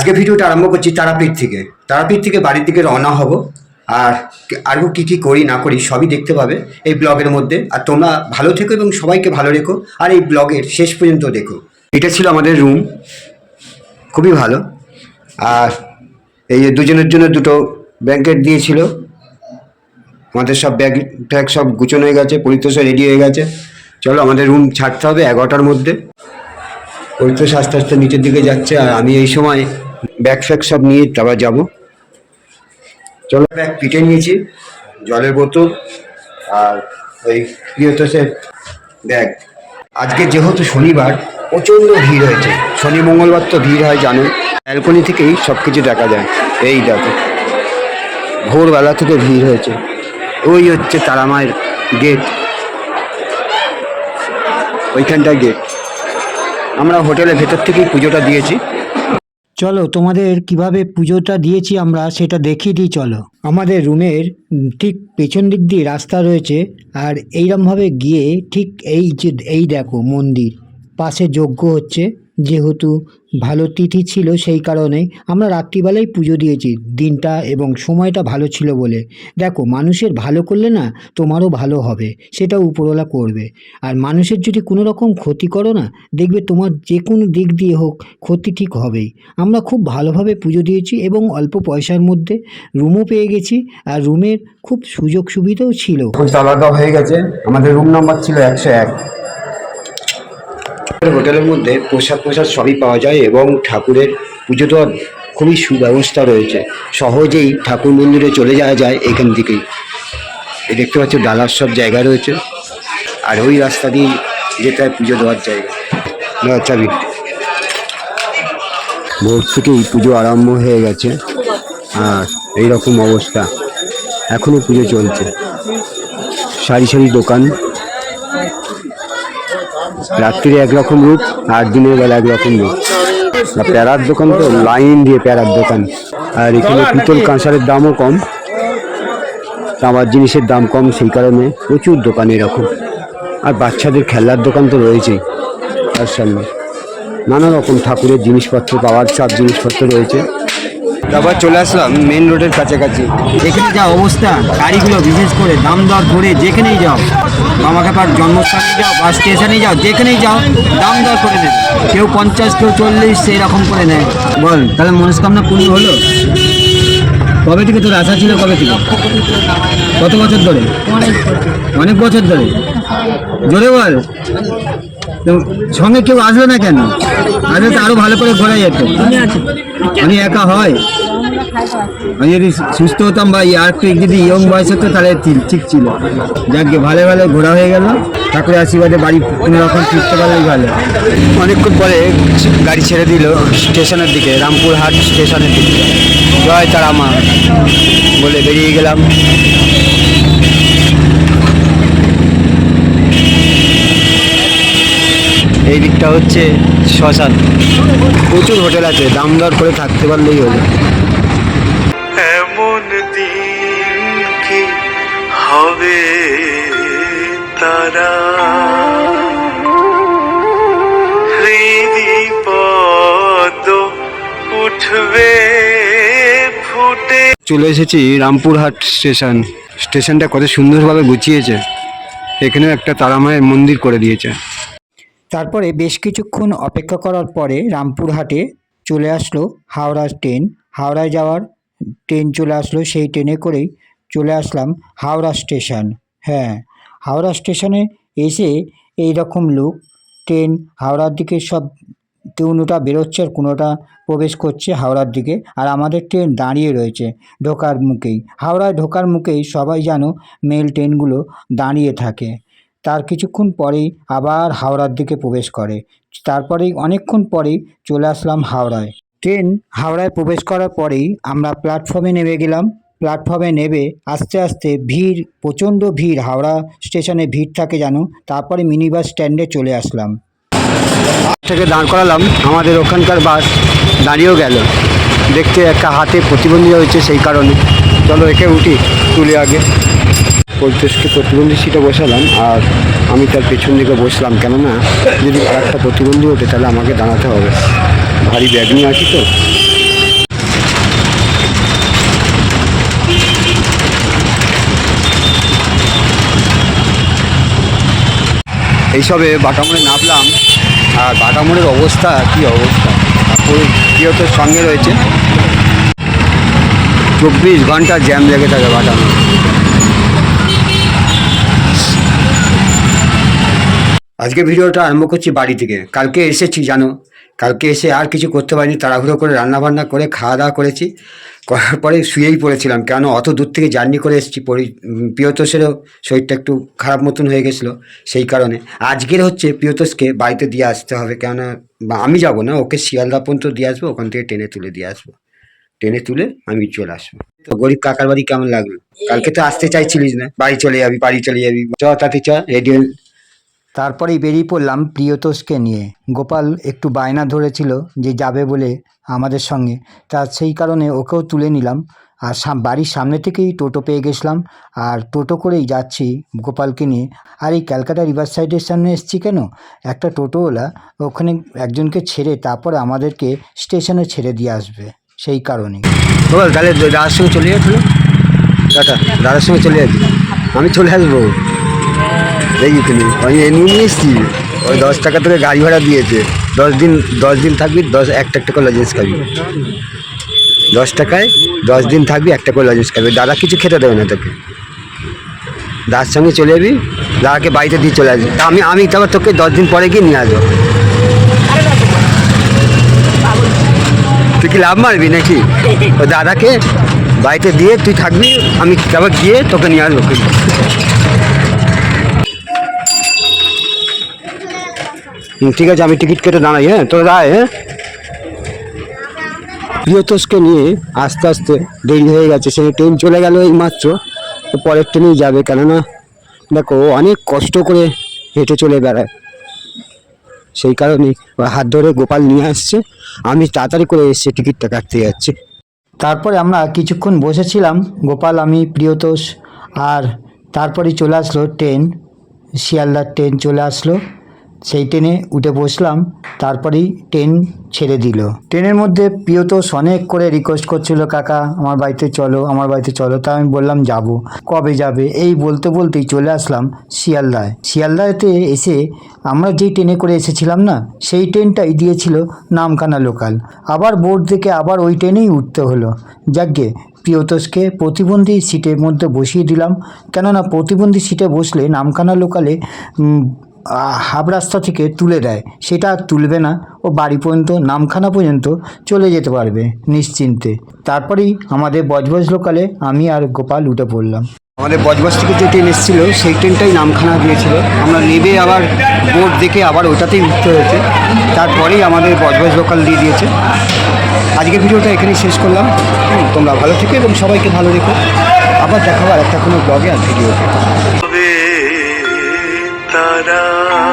আজকে ভিডিওটা আরম্ভ করছি তারাপীঠ থেকে। তারাপীঠ থেকে বাড়ির দিকে রওনা হব। আর আরও কী কী করি না করি সবই দেখতে পাবে এই ব্লগের মধ্যে। আর তোমরা ভালো থেকো এবং সবাইকে ভালো রেখো। আর এই ব্লগের শেষ পর্যন্ত দেখো। এটা ছিল আমাদের রুম। খুবই ভালো। আর এই দুজনের জন্য দুটো ব্ল্যাঙ্কেট দিয়েছিল। আমাদের সব ব্যাগ ট্যাগ সব গুছানো হয়ে গেছে, পরিতোষ রেডি হয়ে গেছে। চলো আমাদের রুম ছাড়তে হবে এগারোটার মধ্যে। পরিতোষ আস্তে আস্তে নিচের দিকে যাচ্ছে। আর আমি এই সময় ব্যাগ ফ্যাগ সব নিয়ে তারপর যাব। চলো, ব্যাগ পিটে নিয়েছি, জলের বোতল আর ওই প্রিয়তোষের ব্যাগ। আজকে যেহেতু শনিবার, প্রচণ্ড ভিড় হয়েছে। শনি, মঙ্গলবার তো ভিড় হয় জানো ব্যালকনি থেকেই সব কিছু দেখা যায়। এই দেখো, ভোরবেলা থেকে ভিড় হয়েছে। ওই হচ্ছে তারামায়ের গেট ওইখানটা গেট আমরা হোটেলের ভেতর থেকেই পুজোটা দিয়েছি। চলো, তোমাদের কীভাবে পুজোটা দিয়েছি আমরা সেটা দেখিয়ে দিই, চলো। আমাদের রুমের ঠিক পেছন দিক দিয়ে রাস্তা রয়েছে, আর এইরমভাবে গিয়ে ঠিক এই যে, এই দেখো মন্দির। পাশে যজ্ঞ হচ্ছে। যেহেতু ভালো তিথি ছিল সেই কারণে আমরা রাত্রিবেলায় পুজো দিয়েছি, দিনটা এবং সময়টা ভালো ছিল বলে। দেখো, মানুষের ভালো করলে না তোমারও ভালো হবে সেটা উপরওয়ালা করবে। আর মানুষের যদি কোনো রকম ক্ষতি করো না, দেখবে তোমার যে কোনো দিক দিয়ে হোক ক্ষতি ঠিক হবেই। আমরা খুব ভালোভাবে পুজো দিয়েছি এবং অল্প পয়সার মধ্যে রুমও পেয়ে গেছি আর রুমের খুব সুযোগ সুবিধাও ছিল। দাওয়া হয়ে গেছে। আমাদের রুম নাম্বার ছিল একশো এক। হোটেলের মধ্যে প্রসাদ প্রসাদ সবই পাওয়া যায় এবং ঠাকুরের পুজো দেওয়ার খুবই সুব্যবস্থা রয়েছে। সহজেই ঠাকুর মন্দিরে চলে যাওয়া যায় এখান থেকেই। দেখতে পাচ্ছ ডালার সব জায়গা রয়েছে। আর ওই রাস্তা দিয়ে যেতে হয় পুজো দেওয়ার জায়গা। না, চাবি। ভোর থেকেই পুজো আরম্ভ হয়ে গেছে। আর এই রকম অবস্থা। এখনও পুজো চলছে। সারি সারি দোকান। রাত্রিরে একরকম রূপ আর দিনের বেলা একরকম রূপ। আর প্যারার দোকান তো লাইন দিয়ে প্যারার দোকান। আর এখানে পিতল কাঁসারের দামও কম। তামার জিনিসের দাম কম সেই কারণে প্রচুর দোকান এরকম। আর বাচ্চাদের খেলনার দোকান তো রয়েছেই। তার সামনে নানা রকম ঠাকুরের জিনিসপত্র পাওয়ার সব জিনিসপত্র রয়েছে। তারপর চলে আসলাম মেন রোডের কাছাকাছি। এখানে যা অবস্থা, গাড়িগুলো বিশেষ করে দাম দর করে যেখানেই যাও মামাখাপার জন্মস্থানে যাও বাস স্টেশনে যাও, যেখানেই যাও দাম দর করে নেবে। কেউ পঞ্চাশ, কেউ চল্লিশ সেই রকম করে নেয়। বল, তাহলে মনস্কামনা পূর্ণ হলো? কবে থেকে তোর আশা ছিল কবে থেকে? কত বছর ধরে? অনেক বছর ধরে। জোরে বল। তো সঙ্গে কেউ আসবে না কেন? আসলে তো আরও ভালো করে ঘোরা যেত। আমি একা হয়। আমি যদি সুস্থ হতাম বা আর একটু যদি ইয়ং বয়স হতো, তাহলে ঠিক- ছিল। যাকে ভালো ভালো ঘোরা হয়ে গেল। ঠাকুরের আশীর্বাদে বাড়ি কোনো রকম ফিরতে পারলেই ভালো। অনেকক্ষণ পরে গাড়ি ছেড়ে দিল স্টেশনের দিকে, রামপুরহাট স্টেশনের দিকে। জয় তারা মা বলে বেরিয়ে গেলাম। দিকটা হচ্ছে শ্মশান। প্রচুর হোটেল আছে দাম দর করে থাকতে পারলেই হলো। এমন দিন কি হবে তারা? পদ উঠবে ফুটে চলে এসেছি রামপুরহাট স্টেশন। স্টেশনটা কত সুন্দরভাবে গুছিয়েছে। এখানেও একটা তারামায়ের মন্দির করে দিয়েছে। তারপরে বেশ কিছুক্ষণ অপেক্ষা করার পরে রামপুরহাটে চলে আসলো হাওড়া ট্রেন। হাওড়ায় যাওয়ার ট্রেন চলে আসলো, সেই ট্রেনে করেই চলে আসলাম হাওড়া স্টেশন। হ্যাঁ হাওড়া স্টেশনে এসে এই রকম লোক, ট্রেন হাওড়ার দিকে সব কোনোটা বেরোচ্ছে আর কোনোটা প্রবেশ করছে হাওড়ার দিকে। আর আমাদের ট্রেন দাঁড়িয়ে রয়েছে ঢোকার মুখেই। হাওড়ায় ঢোকার মুখেই সবাই যেন মেল ট্রেনগুলো দাঁড়িয়ে থাকে। তার কিছুক্ষণ পরেই আবার হাওড়ার দিকে প্রবেশ করে। তারপরেই অনেকক্ষণ পরেই চলে আসলাম হাওড়ায়। ট্রেন হাওড়ায় প্রবেশ করার পরেই আমরা প্ল্যাটফর্মে নেমে গেলাম। প্ল্যাটফর্মে নেবে আস্তে আস্তে ভিড়, প্রচণ্ড ভিড়, হাওড়া স্টেশনে ভিড় থাকে জানো তারপরে মিনি বাস স্ট্যান্ডে চলে আসলাম। থেকে দাঁড় করালাম। আমাদের ওখানকার বাস দাঁড়িয়েও গেল। দেখতে একটা হাতে প্রতিবন্ধী হয়েছে সেই কারণে। চলো একে উঠি, তুলে আগে। পঞ্চাশকে প্রতিবন্ধী সিটে বসালাম আর আমি তার পেছন দিকে বসলাম। কেননা যদি একটা প্রতিবন্ধী ওঠে তাহলে আমাকে দাঁড়াতে হবে। ভারী ব্যাগ নিয়ে আসি তো। এইসবে বাটামোড়ে নামলাম। আর বাটামোড়ের অবস্থা কি অবস্থা? প্রিয়তর সঙ্গে রয়েছে। চব্বিশ ঘণ্টা জ্যাম লেগে থাকে বাটামোড়ে। আজকে ভিডিওটা আরম্ভ করছি বাড়ি থেকে। কালকে এসেছি জানো? কালকে এসে আর কিছু করতে পারিনি তাড়াহুড়ো করে রান্না বান্না করে খাওয়া দাওয়া করেছি। করার পরে শুয়েই পড়েছিলাম কেন অত দূর থেকে জার্নি করে এসেছি পরি প্রিয়তোষেরও শরীরটা একটু খারাপ মতন হয়ে গেছিল সেই কারণে। আজকের হচ্ছে প্রিয়তোষকে বাড়িতে দিয়ে আসতে হবে কেননা বা আমি যাব না ওকে শিয়ালদা পর্যন্ত দিয়ে আসব ওখান থেকে টেনে তুলে দিয়ে আসব। টেনে তুলে আমি চলে আসব। তো গরিব কাকার বাড়ি কেমন লাগল? কালকে তো আসতে চাইছিলিস না বাড়ি চলে যাবি বাড়ি চলে যাবি। চ তাতে চ রেডি তারপরেই বেরিয়ে পড়লাম প্রিয়তোষকে নিয়ে। গোপাল একটু বায়না ধরেছিল যে যাবে বলে আমাদের সঙ্গে। তা সেই কারণে ওকেও তুলে নিলাম। আর বাড়ির সামনে থেকেই টোটো পেয়ে গেছিলাম। আর টোটো করেই যাচ্ছি গোপালকে নিয়ে। আর এই ক্যালকাটা রিভার সাইডের সামনে এসেছি কেন? একটা টোটোওয়ালা ওখানে একজনকে ছেড়ে তারপরে আমাদেরকে স্টেশনে ছেড়ে দিয়ে আসবে। সেই কারণে তাহলে দাদার সঙ্গে চলে যাচ্ছিল টাটা, দাদার সঙ্গে চলে যাচ্ছি। আমি চলে আসব। দেখি তুমি। আমি এ নিয়ে নিয়ে এসছি। ওই দশ টাকা তোকে গাড়ি ভাড়া দিয়েছে। দশ দিন দশ দিন থাকবি, দশ, একটা একটা করে লজেন্স খাবি। দশ টাকায় দশ দিন থাকবি, একটা করে লজেন্স খাবি। দাদা কিছু খেতে দেবে না তোকে। দাদার সঙ্গে চলে যাবি, দাদাকে বাড়িতে দিয়ে চলে আসবি। আমি আমি তারপর তোকে দশ দিন পরে গিয়ে নিয়ে আসব। তুই কি লাভ মারবি নাকি? ও দাদাকে বাড়িতে দিয়ে তুই থাকবি, আমি তারপর গিয়ে তোকে নিয়ে আসব। ঠিক আছে, আমি টিকিট কেটে দাঁড়াই হ্যাঁ তোর দাঁড়ায় হ্যাঁ। প্রিয়তোষকে নিয়ে আস্তে আস্তে দেরি হয়ে গেছে, সে ট্রেন চলে গেল এই মাত্র পরের ট্রেনেই যাবে, কেননা দেখো অনেক কষ্ট করে হেঁটে চলে বেড়ায়। সেই কারণে হাত ধরে গোপাল নিয়ে আসছে, আমি তাড়াতাড়ি করে এসে টিকিটটা কাটতে যাচ্ছি। তারপরে আমরা কিছুক্ষণ বসেছিলাম, গোপাল, আমি, প্রিয়তোষ, আর তারপরে চলে আসলো ট্রেন, শিয়ালদার ট্রেন চলে আসলো। সেই ট্রেনে উঠে বসলাম, তারপরেই ট্রেন ছেড়ে দিল। ট্রেনের মধ্যে প্রিয়তোষ অনেক করে রিকোয়েস্ট করছিল, কাকা, আমার বাড়িতে চলো, আমার বাড়িতে চলো। তা আমি বললাম, যাব। কবে যাবে? এই বলতে বলতেই চলে আসলাম শিয়ালদায়। শিয়ালদাতে এসে আমরা যেই ট্রেনে করে এসেছিলাম না, সেই ট্রেনটাই দিয়েছিল নামখানা লোকাল আবার বোর্ড থেকে আবার ওই ট্রেনেই উঠতে হলো। যাকে প্রিয়তোষকে প্রতিবন্ধী সিটের মধ্যে বসিয়ে দিলাম। কেননা প্রতিবন্ধী সিটে বসলে নামখানা লোকালে হাফ রাস্তা থেকে তুলে দেয়। সেটা আর তুলবে না। ও বাড়ি পর্যন্ত, নামখানা পর্যন্ত চলে যেতে পারবে নিশ্চিন্তে। তারপরেই আমাদের বজবজ লোকালে আমি আর গোপাল উঠে পড়লাম। আমাদের বজবজ থেকে যে ট্রেন এসেছিল, সেই ট্রেনটাই নামখানা দিয়েছিল আমরা নেবে আবার বোর্ড দেখে আবার ওটাতেই উঠতে হয়েছে। তারপরেই আমাদের বজবজ লোকাল দিয়ে দিয়েছে। আজকে ভিডিওটা এখানেই শেষ করলাম। তোমরা ভালো থেকো এবং সবাইকে ভালো রেখো। আবার দেখাবো আর একটা কোনো ব্লগে আর ভিডিওতে হবে তারা